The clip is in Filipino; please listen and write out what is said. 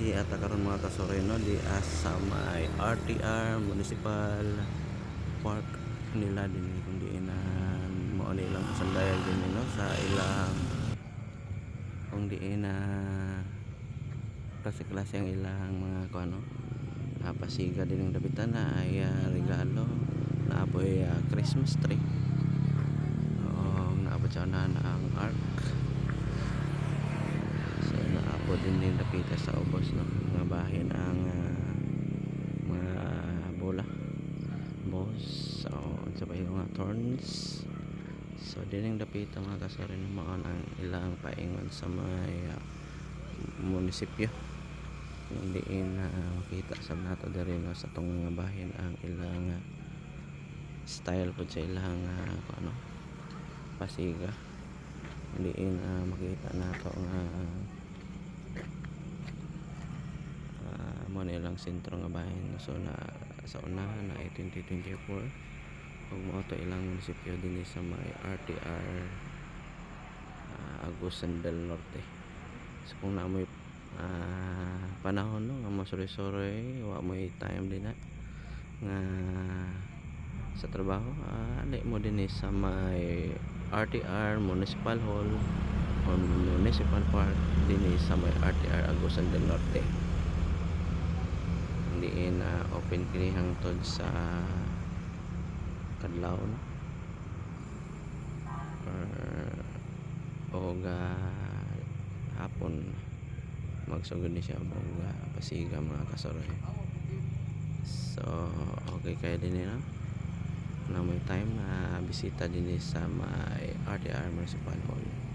di ata karon mga kasoreno di asa may RTR Municipal Park nila din kung di na mo ni ilang pasandayag din no? Sa ilang kung di na klase-klase ang ilang mga kuano uh, pasiga din ang dapitan na ay ah, regalo na po ay ah, Christmas tree. Oo, naabot siya na ang ark din yung dapita sa ubos no? Mga bahin ang ah, mga bola. Boss so sabay yung mga thorns. So din yung dapita mga kasari naman ang ilang paingon sa may ah, munisipyo. Hindi na makita. Sa nato diri sa tong mga bahin ang ilang ah, style po sa ilang kung ano pasiga. Hindi na makita nato nga uh, ilang sentro nga bahin. So na sa unahan na ay 2024 ug mo to ilang munisipyo din sa may RTR uh, Agusan del Norte. So kung na may ah, panahon no nga masuri-suri wa mo time din na nga sa trabaho ah, ali mo din eh sa may RTR Municipal Hall or Municipal Park din eh sa may RTR Agusan del Norte open kini hangtod sa kadlaw no? Or o ga hapon. Magsugod ni siya og ah, pasiga mga kasoroy. So okay kaya din nila na may time na bisita din sa may RTR Municipal Hall